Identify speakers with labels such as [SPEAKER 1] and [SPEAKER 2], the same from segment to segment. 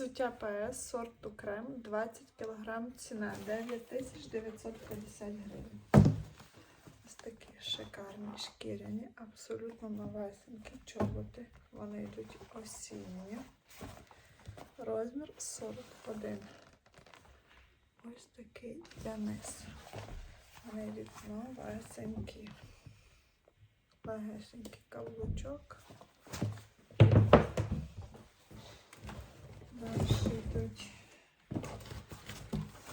[SPEAKER 1] Взуття ПС сорту крем 20 кг ціна 9950 гривень. Ось такі шикарні шкіряні, абсолютно новесенькі чоботи. Вони йдуть осінні. Розмір 41. Ось такий для низ. Вони йдуть новесенькі. Легесенький каблучок. Далі йдуть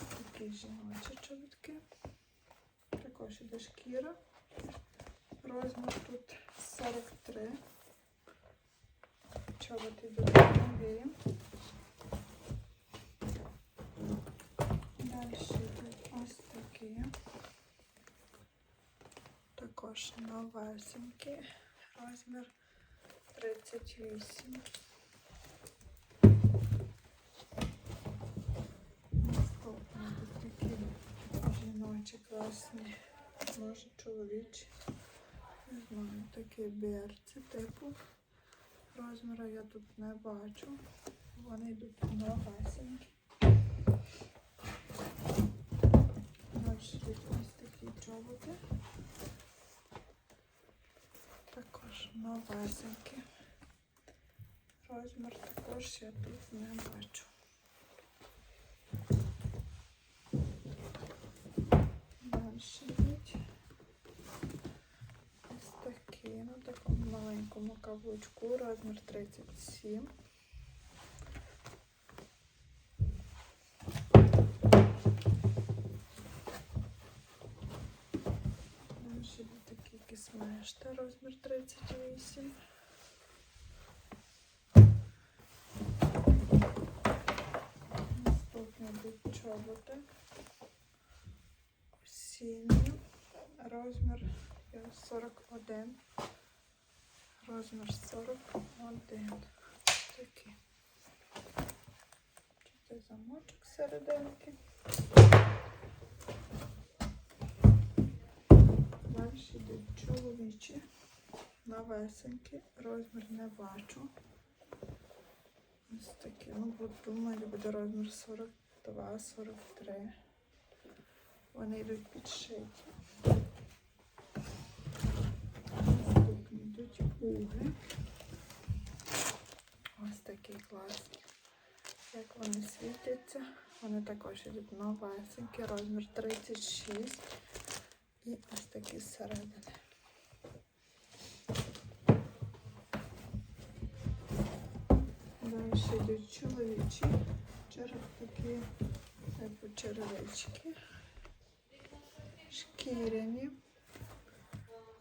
[SPEAKER 1] такі жіночі чобітки. Також іде шкіра. Розмір тут 43. Чоботи йдуть нові. Далі йдуть ось такі. Також новесенькі. Розмір 38. Наступні тут такі жіночі класні, може чоловічі. Не знаю, такі берці типу. Розміру я тут не бачу. Вони йдуть новесенькі. Далі ось такі чоботи. Також новесенькі. Розмір також я тут не бачу. Дальше йдуть ось такі, на такому маленькому каблучку, розмір 37. Дальше йдуть такі кисмешта, розмір 38. Наступні йдуть чоботи. Осінні. Розмір е, 41. Розмір 41. Такий. Тут замочок серединки. Далі йдуть чоловічі. Новесенькі. Розмір не бачу. Ось такі. Ну, думаю, буде розмір 42, 43. Вони йдуть підшиті. Наступні йдуть пуги. Ось такі класні. Як вони світяться, вони також йдуть новесенькі, розмір 36 і ось такі зсередини. Далі йдуть чоловічі, череп такі, типу черевички шкіряні.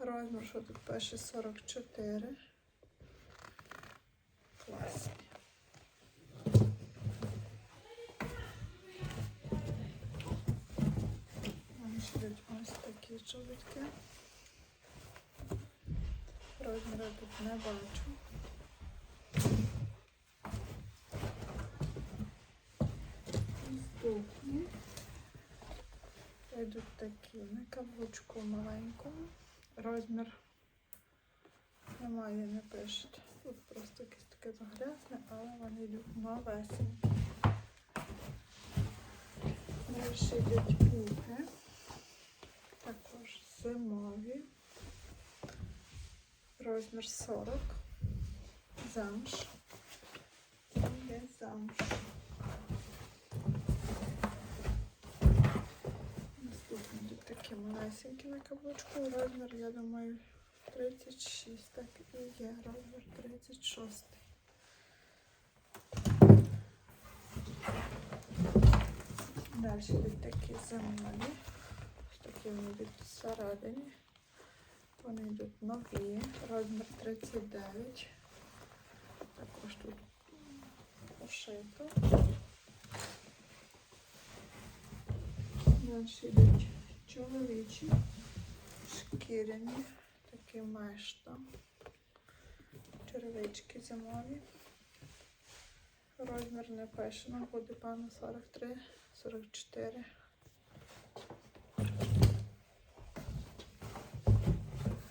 [SPEAKER 1] Розмір, що тут пише 44. Класні. Вони ще ось такі чобітки. Розміру я тут не бачу. Наступні. Йдуть такі на каблучку маленькому. Розмір немає, не пишуть. Тут просто якесь таке загрязне, але вони йдуть новесенькі. Далі йдуть пуги. Також зимові. Розмір 40. Замш. Є замш. Малесенькі на каблучку. Розмір, я думаю, 36. Так і є. Розмір 36. Далі йдуть такі. Ось такі вони йдуть всередині. Вони йдуть нові. Розмір 39. Також тут пошито. Далі йдуть чоловічі, шкіряні, такі мешта, черевички зимові. Розмір не пишено, буде певно 43, 44.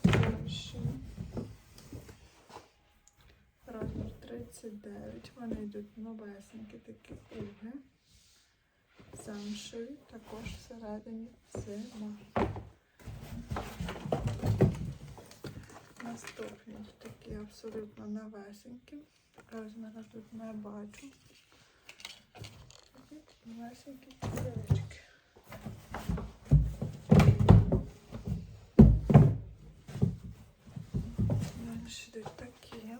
[SPEAKER 1] Далі. Розмір 39. 39. Вони йдуть новесенькі такі уги. Замшеві, також всередині зима. Наступні такі абсолютно новесенькі. Розміри тут не бачу. Такі Новесенькі черевички. Далі йдуть такі.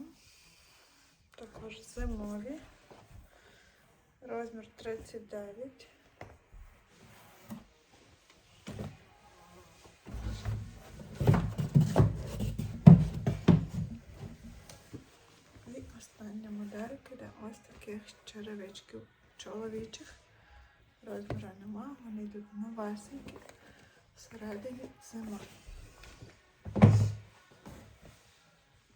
[SPEAKER 1] Також зимові. Розмір 39. Таких черевичків чоловічих. Розміру нема, вони йдуть новесенькі. Всередині зима.